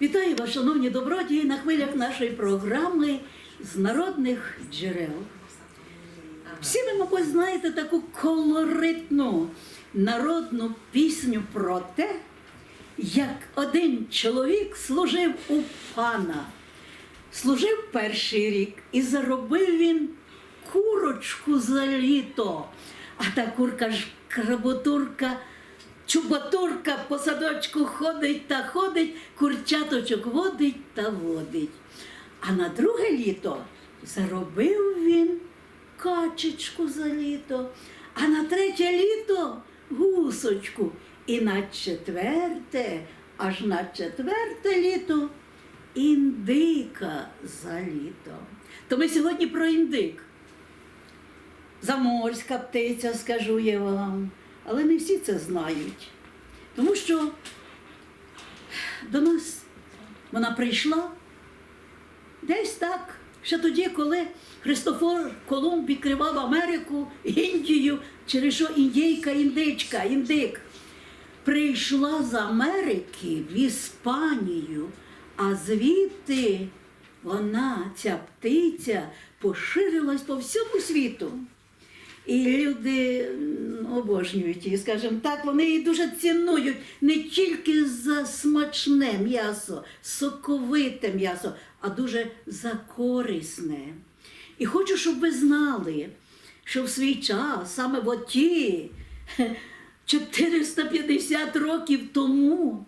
Вітаю вас, шановні добродії, на хвилях нашої програми з народних джерел. Всі ви, мабуть, знаєте таку колоритну народну пісню про те, як один чоловік служив у пана. Служив перший рік і заробив він курочку за літо. А та курка ж кработурка, чубатурка по садочку ходить та ходить, курчаточок водить та водить. А на друге літо заробив він качечку за літо, а на третє літо гусочку. І на четверте, аж на четверте літо індика за літо. То ми сьогодні про індик. Заморська птиця, скажу я вам, але не всі це знають. Тому що до нас вона прийшла десь так, ще тоді, коли Христофор Колумб відкривав Америку, Індію, через що індійка, індичка, індик. Прийшла з Америки в Іспанію, а звідти вона, ця птиця, поширилась по всьому світу. І люди обожнюють її, скажімо так, вони її дуже цінують не тільки за смачне м'ясо, соковите м'ясо, а дуже за корисне. І хочу, щоб ви знали, що в свій час, саме в оті 450 років тому,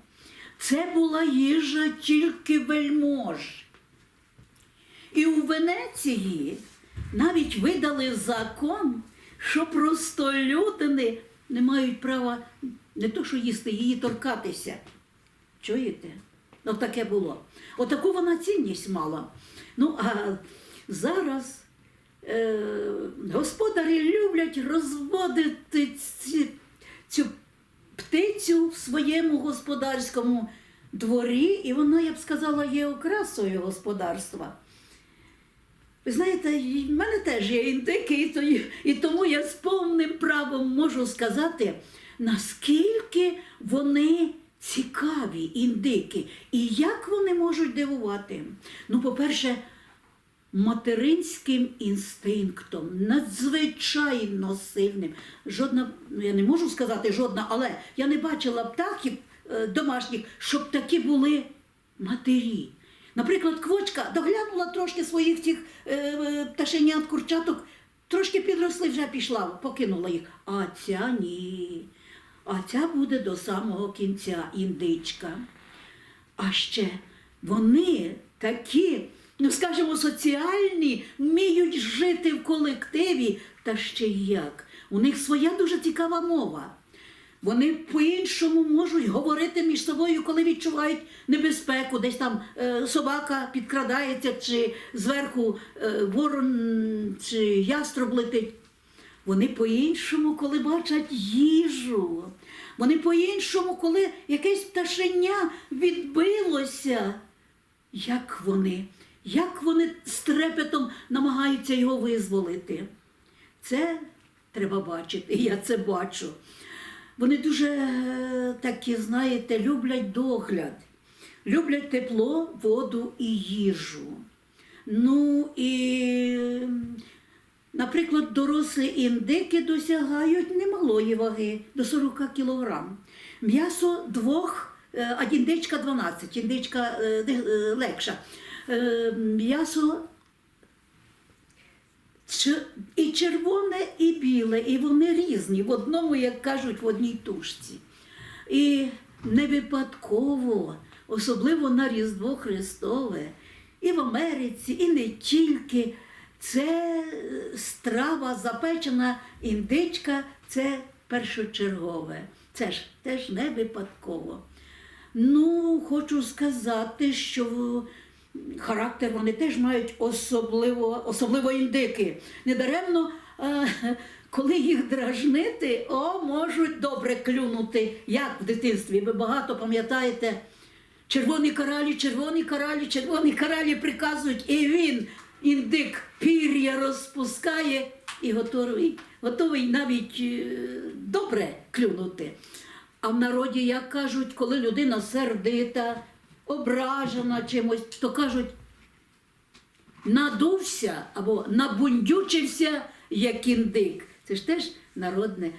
це була їжа тільки вельмож. І у Венеції навіть видали закон, що просто простолюдини не мають права не то, що їсти, її торкатися. Чуєте? Ну, таке було. Отаку вона цінність мала. Ну, а зараз е, господарі люблять розводити ці, цю птицю в своєму господарському дворі, і вона, я б сказала, є окрасою господарства. Ви знаєте, в мене теж є індики, і, то- і тому я з повним правом можу сказати, наскільки вони цікаві індики, і як вони можуть дивувати. Ну, по-перше, материнським інстинктом, надзвичайно сильним. Жодна, ну я не можу сказати жодна, але я не бачила птахів е, домашніх, щоб такі були матері. Наприклад, квочка доглянула трошки своїх цих е, е, пташенят, курчаток, трошки підросли, вже пішла, покинула їх. А ця ні. А ця буде до самого кінця індичка. А ще вони такі, ну скажімо, соціальні, вміють жити в колективі, та ще як. У них своя дуже цікава мова. Вони по-іншому можуть говорити між собою, коли відчувають небезпеку, десь там е, собака підкрадається, чи зверху е, ворон чи яструб летить. Вони по-іншому, коли бачать їжу. Вони по-іншому, коли якесь пташеня відбилося. Як вони, як вони з трепетом намагаються його визволити. Це треба бачити, і я це бачу. Вони дуже е, такі, знаєте, люблять догляд, люблять тепло, воду і їжу. Ну і, наприклад, дорослі індики досягають немалої ваги до 40 кілограм. М'ясо двох, е, а індичка 12, індичка е, легша. М'ясо червоне, і біле, і вони різні. В одному, як кажуть, в одній тушці. І не випадково, особливо на Різдво Христове, і в Америці, і не тільки. Це е, страва, запечена індичка, це першочергове. Це ж теж не випадково. Ну, хочу сказати, що характер вони теж мають особливо, особливо індики. Недаремно, е, коли їх дражнити, о, можуть добре клюнути, як в дитинстві. Ви багато пам'ятаєте, червоні коралі, червоні коралі, червоні коралі приказують, і він, індик, пір'я розпускає і готовий, готовий навіть е, добре клюнути. А в народі, як кажуть, коли людина сердита, ображена чимось, то кажуть, надувся або набундючився, як індик. Це ж теж народне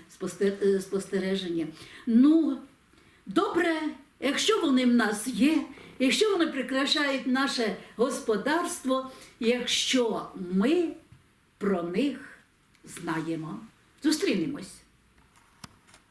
е, спостереження. Ну, добре, якщо вони в нас є, якщо вони прикрашають наше господарство, якщо ми про них знаємо. Зустрінемось.